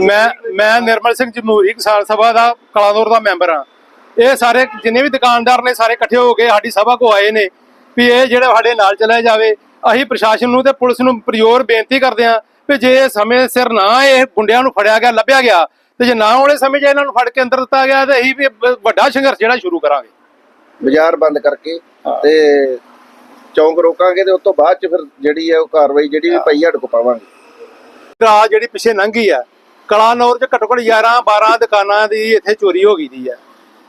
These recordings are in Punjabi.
ਮੈਂ ਮੈਂ ਨਿਰਮਲ ਸਿੰਘ ਜਮਹੂਰੀ ਕਿਸਾਨ ਸਭਾ ਦਾ ਕਲਾਨੌਰ ਦਾ ਮੈਂਬਰ ਹਾਂ। ਇਹ ਸਾਰੇ ਜਿੰਨੇ ਵੀ ਦੁਕਾਨਦਾਰ ਨੇ ਸਾਰੇ ਇਕੱਠੇ ਹੋ ਕੇ ਸਾਡੀ ਸਭਾ ਕੋ ਆਏ ਨੇ ਵੀ ਇਹ ਜਿਹੜਾ ਸਾਡੇ ਨਾਲ ਚਲਾ ਜਾਵੇ ਅਸੀਂ ਪ੍ਰਸ਼ਾਸਨ ਨੂੰ ਤੇ ਪੁਲਿਸ ਨੂੰ ਪ੍ਰਯੋਰ ਬੇਨਤੀ ਕਰਦੇ ਹਾਂ ਵੀ ਜੇ ਸਮੇਂ ਸਿਰ ਨਾ ਇਹ ਗੁੰਡਿਆਂ ਨੂੰ ਫੜਿਆ ਗਿਆ ਲੱਭਿਆ ਗਿਆ ਤੇ ਜੇ ਨਾ ਆਉਣੇ ਸਮੇਂ 'ਚ ਇਹਨਾਂ ਨੂੰ ਫੜ ਕੇ ਅੰਦਰ ਦਿੱਤਾ ਗਿਆ ਤੇ ਅਸੀਂ ਵੀ ਵੱਡਾ ਸੰਘਰਸ਼ ਜਿਹੜਾ ਸ਼ੁਰੂ ਕਰਾਂਗੇ। ਬਾਜ਼ਾਰ ਬੰਦ ਕਰਕੇ। ਤੇ ਚੌਂਕ ਰੋਕਾਂਗੇ ਤੇ ਉਸ ਤੋਂ ਬਾਅਦ ਚ ਫਿਰ ਜਿਹੜੀ ਹੈ ਉਹ ਕਾਰਵਾਈ ਜਿਹੜੀ ਵੀ ਪਈ ਹੱਡ ਕੋ ਪਾਵਾਂਗੇ। ਰਾਤ ਜਿਹੜੀ ਪਿੱਛੇ ਲੰਘੀ ਆ ਕਲਾਨੌਰ 'ਚ ਘੱਟੋ ਘੱਟ 11 12 ਦੁਕਾਨਾਂ ਦੀ ਇੱਥੇ ਚੋਰੀ ਹੋ ਗਈ ਦੀ ਆ।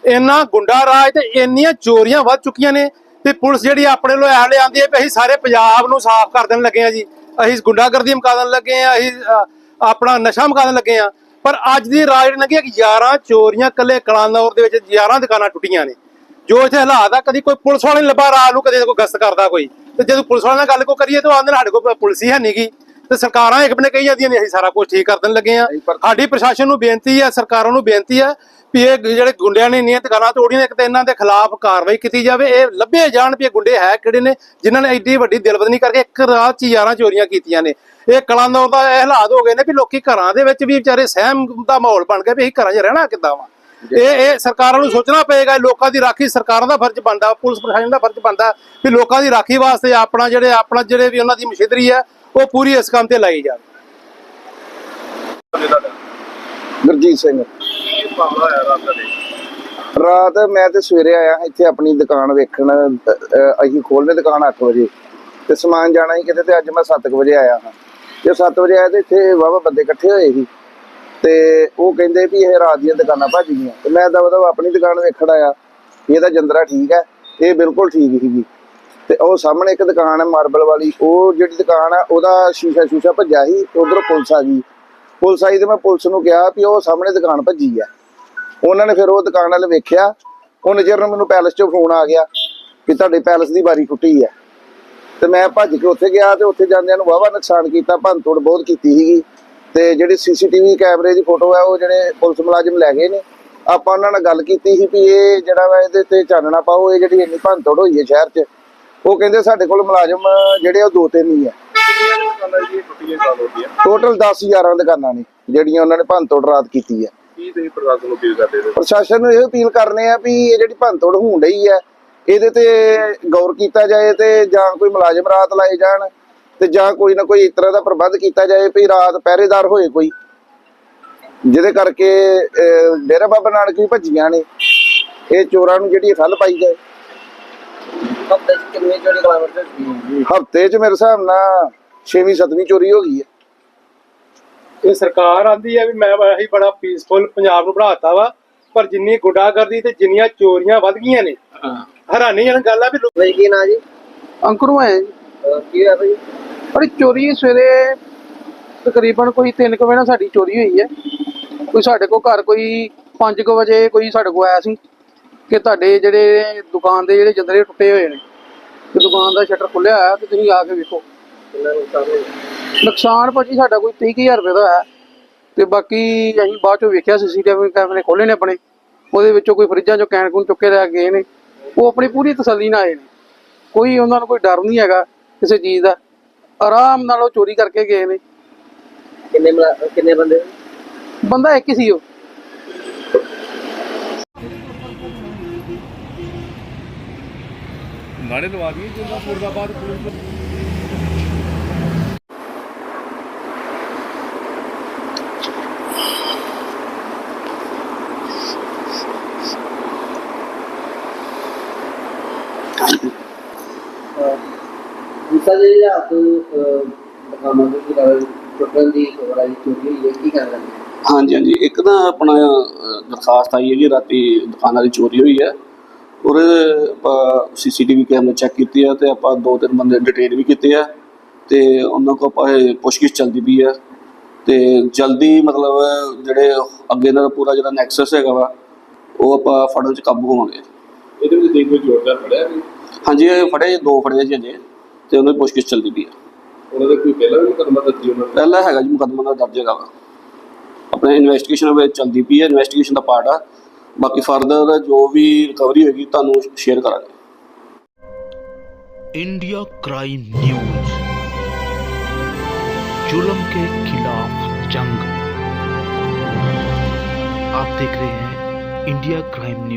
ਇੰਨਾ ਗੁੰਡਾ ਰਾਜ ਤੇ ਇੰਨੀਆਂ ਚੋਰੀਆਂ ਵੱਧ ਚੁੱਕੀਆਂ ਨੇ ਤੇ ਪੁਲਿਸ ਜਿਹੜੀ ਆਪਣੇ ਲੋ ਐ ਆਂਦੀ ਹੈ ਵੀ ਅਸੀਂ ਸਾਰੇ ਪੰਜਾਬ ਨੂੰ ਸਾਫ਼ ਕਰ ਦੇਣ ਲੱਗੇ ਆ ਜੀ। ਅਸੀਂ ਗੁੰਡਾਗਰਦੀ ਮੁਕਾ ਦੇਣ ਲੱਗੇ ਆ, ਅਸੀਂ ਆਪਣਾ ਨਸ਼ਾ ਮੁਕਾ ਦੇਣ ਲੱਗੇ ਆ। ਪਰ ਅੱਜ ਦੀ ਰਾਜ ਜਿਹੜੀ ਹੈ ਕਿ 11 ਚੋਰੀਆਂ ਕੱਲੇ ਕਲਾਨੌਰ ਦੇ ਵਿੱਚ 11 ਦੁਕਾਨਾਂ ਟੁੱਟੀਆਂ ਨੇ। ਜੋ ਇੱਥੇ ਹਾਲਾਤ ਆ, ਕਦੀ ਕੋਈ ਪੁਲਿਸ ਵਾਲੇ ਨਹੀਂ ਲੱਭਾ ਰਾਤ ਨੂੰ, ਕਦੇ ਕੋਈ ਗਸ਼ਤ ਕਰਦਾ ਕੋਈ। ਤੇ ਜਦੋਂ ਪੁਲਿਸ ਵਾਲਿਆਂ ਨਾਲ ਗੱਲ ਕੋ ਕਰੀਏ ਤਾਂ ਆਂਦੇ ਸਾਡੇ ਕੋਲ ਪੁਲਿਸ ਹੀ ਹੈ ਨਹੀਂਗੀ ਤੇ ਸਰਕਾਰਾਂ ਇੱਕ ਬਨੇ ਕਹੀ ਜਾਂਦੀਆਂ ਨੇ ਅਸੀਂ ਸਾਰਾ ਕੁਝ ਠੀਕ ਕਰ ਦੇਣ ਲੱਗੇ ਆ ਸਾਡੀ ਪ੍ਰਸ਼ਾਸਨ ਨੂੰ ਬੇਨਤੀ ਹੈ ਸਰਕਾਰਾਂ ਨੂੰ ਬੇਨਤੀ ਹੈ ਵੀ ਇਹ ਜਿਹੜੇ ਗੁੰਡਿਆਂ ਨੇ ਇੰਨੀਆਂ ਦੁਕਾਨਾਂ ਤੋੜੀਆਂ ਇੱਕ ਤੇ ਇਹਨਾਂ ਦੇ ਖਿਲਾਫ ਕਾਰਵਾਈ ਕੀਤੀ ਜਾਵੇ। ਇਹ ਲੱਭੇ ਜਾਣ ਵੀ ਇਹ ਗੁੰਡੇ ਹੈ ਕਿਹੜੇ ਨੇ ਜਿਨ੍ਹਾਂ ਨੇ ਐਡੀ ਵੱਡੀ ਦਿਲਬਦਨੀ ਕਰਕੇ ਇੱਕ ਰਾਤ 'ਚ 11 ਚੋਰੀਆਂ ਕੀਤੀਆਂ ਨੇ। ਇਹ ਕਲਾਨੌਰ ਦਾ ਇਹ ਹਾਲਾਤ ਹੋ ਗਏ ਨੇ ਵੀ ਲੋਕੀ ਘਰਾਂ ਦੇ ਵਿੱਚ ਵੀ ਵਿਚਾਰੇ ਸਹਿਮ ਦਾ ਮਾਹੌਲ ਬਣ ਗਿਆ ਵੀ ਅਸੀਂ ਘਰਾਂ 'ਚ ਰਹਿਣਾ ਕਿੱਦਾਂ ਵਾ। ਇਹ ਇਹ ਸਰਕਾਰਾਂ ਨੂੰ ਸੋਚਣਾ ਪਏਗਾ, ਲੋਕਾਂ ਦੀ ਰਾਖੀ ਸਰਕਾਰਾਂ ਦਾ ਫਰਜ਼ ਬਣਦਾ, ਪੁਲਿਸ ਪ੍ਰਸ਼ਾਸਨ ਦਾ ਫਰਜ਼ ਬਣਦਾ ਵੀ ਲੋਕਾਂ ਦੀ ਰਾਖੀ ਵਾਸਤੇ ਆਪਣਾ ਜਿਹੜੇ ਆਪਣਾ ਜਿਹੜੇ ਵੀ ਉਹਨਾਂ ਦੀ ਮਸ਼ੀਨਰੀ ਹੈ, ਉਹ ਪੂਰੀ ਇਸ ਕੰਮ ਤੇ ਲਾਈ ਜਾਵੇ। ਗੁਰਜੀਤ ਸਿੰਘ। ਰਾਤ ਮੈਂ ਤੇ ਸਵੇਰੇ ਆਇਆ, ਇੱਥੇ ਆਪਣੀ ਦੁਕਾਨ ਵੇਖਣ ਅਸੀਂ ਖੋਲ੍ਹਵੇਂ ਦੁਕਾਨ 8 ਵਜੇ ਤੇ ਸਮਾਨ ਜਾਣਾ ਹੀ ਕਿਤੇ ਤੇ ਅੱਜ ਮੈਂ 7 ਵਜੇ ਆਇਆ ਹਾਂ। ਜੇ 7 ਵਜੇ ਆਇਆ ਤੇ ਇੱਥੇ ਵਾਵਾ ਬੰਦੇ ਇਕੱਠੇ ਹੋਏ ਸੀ। ਤੇ ਉਹ ਕਹਿੰਦੇ ਵੀ ਇਹ ਰਾਤ ਦੀਆਂ ਦੁਕਾਨਾਂ ਭੱਜ ਗਈਆਂ ਤੇ ਮੈਂ ਦਵਾ ਦਵਾ ਆਪਣੀ ਦੁਕਾਨ ਵੇਖਣ ਆਇਆ ਇਹਦਾ ਜੰਦਰਾ ਠੀਕ ਹੈ, ਇਹ ਬਿਲਕੁਲ ਠੀਕ ਸੀਗੀ। ਤੇ ਉਹ ਸਾਹਮਣੇ ਇੱਕ ਦੁਕਾਨ ਹੈ ਮਾਰਬਲ ਵਾਲੀ, ਉਹ ਜਿਹੜੀ ਦੁਕਾਨ ਆ, ਉਹਦਾ ਸ਼ੀਸ਼ਾ ਸ਼ੂਸ਼ਾ ਭੱਜਿਆ ਸੀ ਤੇ ਪੁਲਿਸ ਆ ਗਈ। ਪੁਲਿਸ ਆਈ ਤੇ ਮੈਂ ਪੁਲਿਸ ਨੂੰ ਕਿਹਾ ਵੀ ਉਹ ਸਾਹਮਣੇ ਦੁਕਾਨ ਭੱਜੀ ਆ। ਉਹਨਾਂ ਨੇ ਫਿਰ ਉਹ ਦੁਕਾਨ ਵਾਲੇ ਵੇਖਿਆ ਉਹ ਨਜ਼ਰ ਨੂੰ ਮੈਨੂੰ ਪੈਲਸ 'ਚੋਂ ਫੋਨ ਆ ਗਿਆ ਕਿ ਤੁਹਾਡੇ ਪੈਲਸ ਦੀ ਬਾਰੀ ਟੁੱਟੀ ਹੈ ਤੇ ਮੈਂ ਭੱਜ ਕੇ ਉੱਥੇ ਗਿਆ ਤੇ ਉੱਥੇ ਜਾਂਦਿਆਂ ਨੂੰ ਵਾਵਾ ਨੁਕਸਾਨ ਕੀਤਾ ਭੰਨ ਭੰਨਤੋੜ ਬਹੁਤ ਕੀਤੀ ਸੀਗੀ। ਤੇ ਜਿਹੜੀ ਸੀਸੀਟੀਵੀ ਕੈਮਰੇ ਦੀ ਫੋਟੋ ਹੈ ਉਹ ਜਿਹੜੇ ਪੁਲਿਸ ਮੁਲਾਜ਼ਮ ਲੈ ਗਏ ਨੇ। ਆਪਾਂ ਉਹਨਾਂ ਨਾਲ ਗੱਲ ਕੀਤੀ ਸੀ ਵੀ ਇਹ ਜਿਹੜਾ ਵਾ ਇਹਦੇ ਤੇ ਚਾਨਣਾ ਪਾਓ ਇਹ ਜਿਹੜੀ ਇੰਨੀ ਭੰਨਤੋੜ ਹੋਈ ਹੈ ਸ਼ਹਿਰ 'ਚ ਉਹ ਕਹਿੰਦੇ ਸਾਡੇ ਕੋਲ ਮੁਲਾਜ਼ਮ ਜਿਹੜੇ ਉਹ ਦੋ ਤਿੰਨ ਹੀ ਆ। ਟੋਟਲ 10 11 ਦੁਕਾਨਾਂ ਨੇ ਜਿਹੜੀਆਂ ਉਹਨਾਂ ਨੇ ਭੰਨਤੋੜ ਰਾਤ ਕੀਤੀ ਹੈ। ਕੀ ਤੁਸੀਂ ਪ੍ਰਸ਼ਾਸਨ ਨੂੰ ਅਪੀਲ ਕਰਦੇ ਹੋ? ਪ੍ਰਸ਼ਾਸਨ ਨੂੰ ਇਹ ਅਪੀਲ ਕਰਨੇ ਆ ਵੀ ਇਹ ਜਿਹੜੀ ਭੰਨਤੋੜ ਹੋਣ ਡਈ ਹੈ ਇਹਦੇ ਤੇ ਗੌਰ ਕੀਤਾ ਜਾਏ ਤੇ ਜਾਂ ਕੋਈ ਮੁਲਾਜ਼ਮ ਰਾਤ ਲਾਏ ਜਾਣ। ਤੇ ਜਾਂ ਕੋਈ ਨਾ ਕੋਈ ਇਸ ਤਰ੍ਹਾਂ ਦਾ ਪ੍ਰਬੰਧ ਕੀਤਾ ਜਾਏ ਵੀ ਰਾਤ ਪਹਿਰੇਦਾਰ ਹੋਏ ਕੋਈ। ਜਿਹਦੇ ਕਰਕੇ ਡੇਰਾ ਬਾਬਾ ਨਾਨਕ ਵੀ ਭੱਜੀਆਂ ਨੇ। ਇਹ ਚੋਰਾਂ ਨੂੰ ਜਿਹੜੀ ਠੱਲ ਪਾਈ ਜਾਏ। ਹਫ਼ਤੇ ਚ ਕਿੰਨੇ ਚੋਰੀ ਕਲਾਵਰ ਤੇ ਹਫ਼ਤੇ 'ਚ ਮੇਰੇ ਹਿਸਾਬ ਨਾਲ 6ਵੀਂ 7ਵੀਂ ਚੋਰੀ ਹੋ ਗਈ ਹੈ। ਇਹ ਸਰਕਾਰ ਆਂਦੀ ਹੈ ਵੀ ਮੈਂ ਅਸੀਂ ਬੜਾ ਪੀਸਫੁਲ ਪੰਜਾਬ ਨੂੰ ਬਣਾਤਾ ਵਾ ਪਰ ਜਿੰਨੀ ਗੁੰਡਾਗਰਦੀ ਤੇ ਜਿੰਨੀਆਂ ਚੋਰੀਆਂ ਵੱਧ ਗਈਆਂ ਨੇ ਹੈਰਾਨੀ ਵਾਲੀ ਗੱਲ ਆ ਵੀ ਲੋਕ- ਕੀ ਨਾ ਜੀ? ਅੰਕਰੋਂ ਅਹ ਕੀ ਹੋਇਆ ਭਾਈ ਪਰ ਚੋਰੀ ਸਵੇਰੇ ਤਕਰੀਬਨ ਕੋਈ 3 ਕੁ ਵਜੇ ਨਾਲ ਸਾਡੀ ਚੋਰੀ ਹੋਈ ਹੈ। ਕੋਈ ਸਾਡੇ ਕੋਲ ਘਰ ਕੋਈ 5 ਵਜੇ ਕੋਈ ਸਾਡੇ ਕੋਲ ਆਇਆ ਸੀ ਕਿ ਤੁਹਾਡੇ ਜਿਹੜੇ ਦੁਕਾਨ ਦੇ ਜਿਹੜੇ ਜੰਦਰੇ ਟੁੱਟੇ ਹੋਏ ਨੇ, ਤੇ ਦੁਕਾਨ ਦਾ ਸ਼ਟਰ ਖੁੱਲਿਆ ਹੋਇਆ ਤੇ ਤੁਸੀਂ ਆ ਕੇ ਵੇਖੋ। ਨੁਕਸਾਨ ਭਾਜੀ ਸਾਡਾ ਕੋਈ 30000 ਰੁਪਏ ਦਾ ਹੈ ਤੇ ਬਾਕੀ ਅਸੀਂ ਬਾਅਦ ਚੋਂ ਵੇਖਿਆ ਸੀਸੀਟੀਵੀ ਕੈਮਰੇ ਖੋਲੇ ਨੇ ਆਪਣੇ, ਉਹਦੇ ਵਿੱਚੋਂ ਕੋਈ ਫਰਿੱਜਾਂ ਚੋਂ ਕੈਨ ਕੂਨ ਚੁੱਕੇ ਕੇ ਲੈ ਗਏ ਨੇ। ਉਹ ਆਪਣੀ ਪੂਰੀ ਤਸੱਲੀ ਨਾਲ ਆਏ ਨੇ। ਕੋਈ ਉਹਨਾਂ ਨੂੰ ਕੋਈ ਡਰ ਨਹੀਂ ਹੈਗਾ ਕਿਸੇ ਚੀਜ਼ ਦਾ। ਆਰਾਮ ਨਾਲ ਉਹ ਚੋਰੀ ਕਰਕੇ ਗਏ ਨੇ। ਕਿੰਨੇ ਮੁਲਾ- ਕਿੰਨੇ ਬੰਦੇ? ਬੰਦਾ ਇੱਕ ਹੀ ਸੀ ਉਹ। ਨਾੜੇ ਲਵਾ ਦਈਏ ਜਿੰਦਾ ਮੁਰਦਾਬਾਦ ਪੁਲਿਸ ਦੂਸਰਾ ਜਿਹੜੀ ਰਾਤ ਦੁਕਾਨਾਂ ਦੇ ਕਿਰਾਏ ਟੁੱਟਣ ਦੀ ਖਬਰ ਆਈ ਚੋਰੀ ਹੋਈ ਹੈ ਕੀ ਕਰ ਰਹੇ ਹਾਂਜੀ ਹਾਂਜੀ। ਇੱਕ ਨਾ ਆਪਣਾ ਦਰਖਾਸਤ ਆਈ ਹੈ ਕਿ ਰਾਤੀ ਦੁਕਾਨਾਂ ਦੀ ਚੋਰੀ ਹੋਈ ਹੈ। ਉਹਦੇ ਆਪਾਂ ਸੀਸੀਟੀਵੀ ਕੈਮਰੇ ਚੈੱਕ ਕੀਤੇ ਆ ਤੇ ਆਪਾਂ ਦੋ ਤਿੰਨ ਬੰਦੇ ਡਿਟੇਨ ਵੀ ਕੀਤੇ ਆ ਤੇ ਉਹਨਾਂ ਕੋਲ ਆਪਾਂ ਇਹ ਪੁੱਛਗਿੱਛ ਚੱਲਦੀ ਪਈ ਆ। ਤੇ ਜਲਦੀ ਮਤਲਬ ਜਿਹੜੇ ਅੱਗੇ ਦਾ ਪੂਰਾ ਜਿਹੜਾ ਨੈਕਸਸ ਹੈਗਾ ਵਾ ਉਹ ਆਪਾਂ ਫੜਨ ਚ ਕਾਬੂ ਹੋਵਾਂਗੇ। ਇਹਦੇ ਵਿੱਚ ਦੇਖ ਜ਼ੋਰਦਾਰ ਫੜਿਆ ਵੀ? ਹਾਂਜੀ ਇਹ ਫੜੇ ਦੋ ਫੜੇ ਜੀ ਅਜੇ ਤੇ ਉਹਨਾਂ ਦੀ ਪੁੱਛਗਿੱਛ ਚੱਲਦੀ ਪਈ ਆ ਉਹਨਾਂ ਦੇ ਕੋਈ ਪਹਿਲਾਂ ਵੀ ਮੁਕੱਦਮਾ ਦਰਜ ਉਹਨਾਂ ਨੇ ਪਹਿਲਾ ਹੈਗਾ ਜੀ ਮੁਕੱਦਮਾ ਦਾ ਦਰਜ ਹੈਗਾ ਵਾ ਆਪਣੇ ਇਨਵੈਸਟੀਗੇਸ਼ਨ ਵਿੱਚ ਚੱਲਦੀ ਪਈ ਹੈ ਇਨਵੈਸਟੀਗੇਸ਼ਨ ਦਾ ਪਾਰਟ ਆ ਬਾਕੀ ਫਰਦਰ ਜੋ ਵੀ ਰਿਕਵਰੀ ਹੋਏਗੀ ਤੁਹਾਨੂੰ ਸ਼ੇਅਰ ਕਰਾਂਗੇ इंडिया क्राइम न्यूज जुल्म के खिलाफ जंग आप देख रहे हैं इंडिया क्राइम न्यूज